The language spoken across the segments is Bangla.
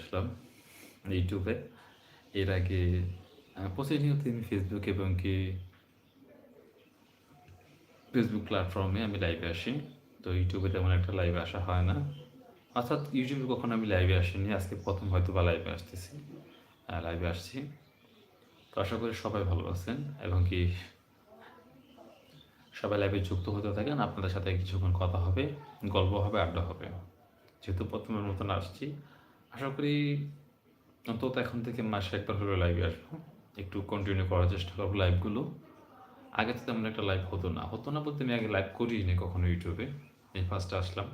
আসলাম ইউটিউবে। এর আগে প্রতিনিয়ত আমি ফেসবুক এবং কি ফেসবুক প্ল্যাটফর্মে আমি লাইভে আসি। তো ইউটিউবে তেমন একটা লাইভে আসা হয় না। অর্থাৎ ইউটিউবে কখনো আমি লাইভে আসিনি, আজকে প্রথম হয়তো বা লাইভে আসতেছি। লাইভে আসছি। তো আশা করি সবাই ভালো আছেন এবং কি সবাই লাইভে যুক্ত হতে থাকেন। আপনাদের সাথে কিছুক্ষণ কথা হবে, গল্প হবে, আড্ডা হবে। যেহেতু প্রথমের মতন আসছি আশা করি অন্তত এখন থেকে মাসে একবার হলে লাইভে আসব। একটু কন্টিনিউ করার চেষ্টা করব লাইভগুলো আগে তো তেমন একটা লাইভ হতো না। হতো না বলতে আমি আগে লাইভ করিনি কখনো ইউটিউবে। এই ফার্স্টে আসলাম।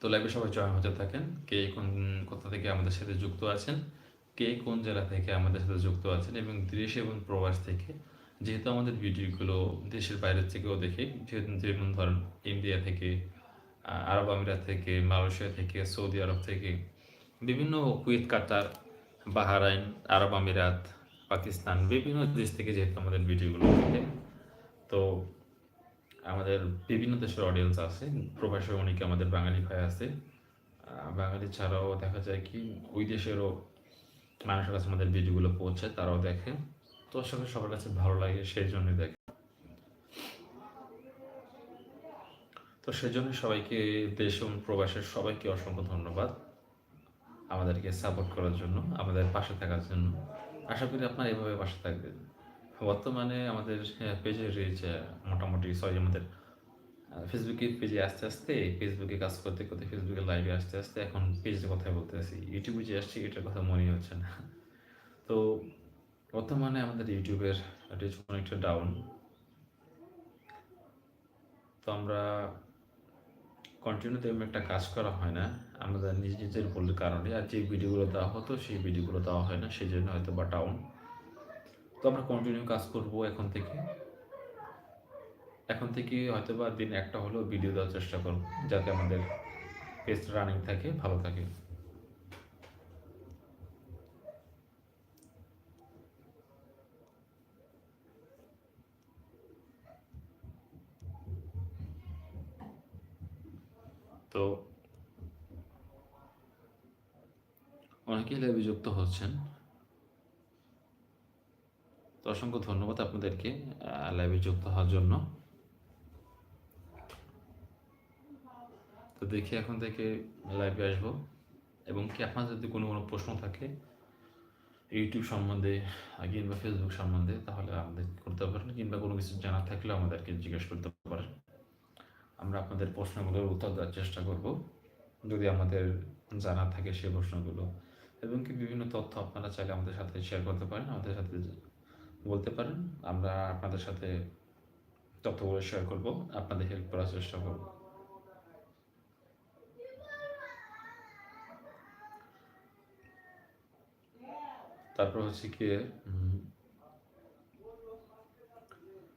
তো লাইভে সবাই জয়েন হতে থাকেন। কে কোন কোথা থেকে আমাদের সাথে যুক্ত আছেন, কে কোন জেলা থেকে আমাদের সাথে যুক্ত আছেন এবং দেশ এবং প্রবাস থেকে, যেহেতু আমাদের ভিডিওগুলো দেশের বাইরের থেকেও দেখে, যেহেতু যেমন ধরেন ইন্ডিয়া থেকে আরব আমিরাত থেকে, মালয়েশিয়া থেকে, সৌদি আরব থেকে, বিভিন্ন কুয়েত, কাতার, বাহারাইন, আরব আমিরাত, পাকিস্তান বিভিন্ন দেশ থেকে যেহেতু আমাদের ভিডিওগুলো দেখে তো আমাদের বিভিন্ন দেশের অডিয়েন্স আছে, প্রবাসী অনেকে আমাদের বাঙালি ভাই আছে। বাঙালি ছাড়াও দেখা যায় কি, ওই দেশেরও মানুষের কাছে আমাদের ভিডিওগুলো পৌঁছে, তারাও দেখে। তো করি সবার কাছে ভালো লাগে, সেই জন্যই দেখে। তো সেজন্য সবাইকে দেশ এবং প্রবাসের সবাইকে অসংখ্য ধন্যবাদ আমাদেরকে সাপোর্ট করার জন্য, আমাদের পাশে থাকার জন্য। আশা করি আপনারা এভাবে পাশে থাকবেন। বর্তমানে আমাদের পেজে রয়েছে মোটামুটি সরি আমাদের ফেসবুকে পেজে আস্তে আস্তে ফেসবুকে কাজ করতে করতে ফেসবুকে লাইভে আসতে আসতে এখন পেজের কথা বলতে আসি ইউটিউবে যে আসছি, এটার কথা মনে হচ্ছে না। তো বর্তমানে আমাদের ইউটিউবের রিচ অনেকটা ডাউন তো আমরা কন্টিনিউ তেমন একটা কাজ করা হয় না। আমাদের নিজ নিজের ভুলের কারণে। আর যে ভিডিওগুলো দেওয়া হতো, সেই ভিডিওগুলো দেওয়া হয় না। সেই জন্য হয়তো বা ডাউন তো আমরা কন্টিনিউ কাজ করব এখন থেকে। এখন থেকে হয়তো বা দিন একটা হলেও ভিডিও দেওয়ার চেষ্টা করব, যাতে আমাদের পেজ রানিং থাকে, ভালো থাকে। তো অনেকেই লাইভে যুক্ত হচ্ছেন। তো অসংখ্য ধন্যবাদ আপনাদেরকে লাইভে যুক্ত হওয়ার জন্য। তো দেখি এখন থেকে লাইভে আসব। এবং কি আপনার যদি কোনো কোনো প্রশ্ন থাকে ইউটিউব সম্বন্ধে কিংবা ফেসবুক সম্বন্ধে, তাহলে আমাদের করতে পারেন, কিংবা কোনো কিছু জানার থাকলে আমাদেরকে জিজ্ঞেস করতে পারেন। আমরা আপনাদের প্রশ্নগুলোর উত্তর দেওয়ার চেষ্টা করব। যদি আমাদের জানা থাকে সেই প্রশ্নগুলো। এবং কি বিভিন্ন তথ্য আপনারা চাইলে আমাদের সাথে শেয়ার করতে পারেন, আমাদের সাথে বলতে পারেন। আমরা আপনাদের সাথে তথ্যগুলো শেয়ার করব, আপনাদের হেল্প করার চেষ্টা করব। তারপর হচ্ছে কি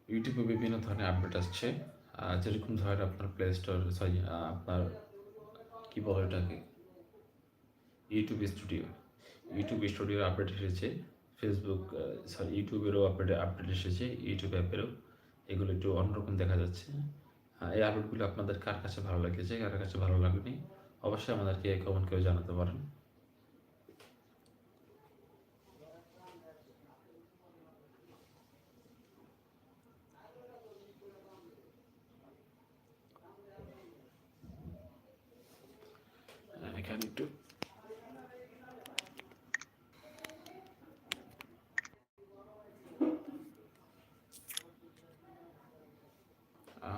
ইউটিউবে বিভিন্ন ধরনের আপডেট আসছে। যেরকম ধরেন আপনার প্লে স্টোর সরি আপনার কি বলে এটাকে ইউটিউব স্টুডিও ইউটিউব স্টুডিওর আপডেট এসেছে। ফেসবুক সরি ইউটিউবেরও আপডেট আপডেট এসেছে। ইউটিউব অ্যাপেরও এগুলো একটু অন্যরকম দেখা যাচ্ছে। এই আপডেটগুলো আপনাদের কার কাছে ভালো লেগেছে, কার কাছে ভালো লাগেনি? অবশ্যই আমাদেরকে কমেন্ট করে জানাতে পারেন। এখানে একটু।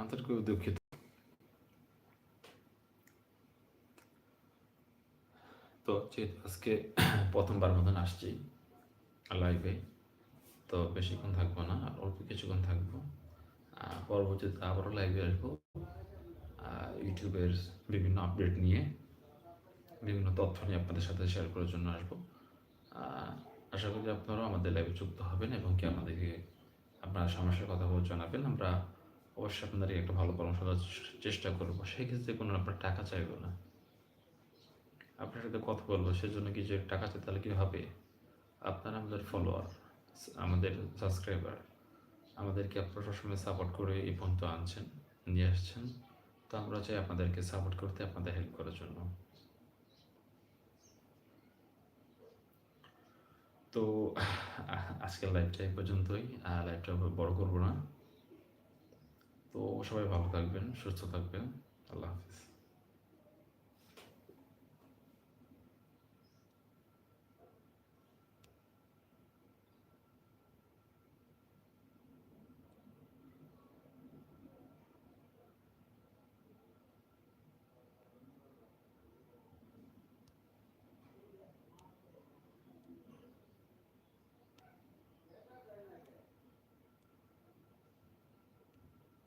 আন্তরিক দুঃখিত। তো যেহেতু আজকে প্রথমবার মতন আসছি লাইভে তো বেশিক্ষণ থাকব না, আর অল্প কিছুক্ষণ থাকব। পরবর্তীতে আবারও লাইভে আসব। ইউটিউবের বিভিন্ন আপডেট নিয়ে। বিভিন্ন তথ্য নিয়ে আপনাদের সাথে শেয়ার করার জন্য আসব। আশা করি আপনারাও আমাদের লাইভে যুক্ত হবেন এবং কি আমাদেরকে আপনার সমস্যার কথা বলে জানাবেন আমরা অবশ্যই আপনাদেরকে একটা ভালো পরামর্শ দেওয়ার চেষ্টা করব। সেই ক্ষেত্রে কোনো আপনার টাকা চাইব না। আপনার সাথে কথা বলব, সেজন্য কি যে টাকা চাই তাহলে কী হবে? আপনারা আমাদের ফলোয়ার আমাদের সাবস্ক্রাইবার আমাদেরকে আপনারা সবসময় সাপোর্ট করে এই পর্যন্ত আনছেন, নিয়ে আসছেন। তো আমরা চাই আপনাদেরকে সাপোর্ট করতে, আপনাদের হেল্প করার জন্য। তো আজকের লাইভটা এই পর্যন্তই। লাইভটা বড় করব না। তো সবাই ভালো থাকবেন, সুস্থ থাকবেন। আল্লাহ হাফিজ।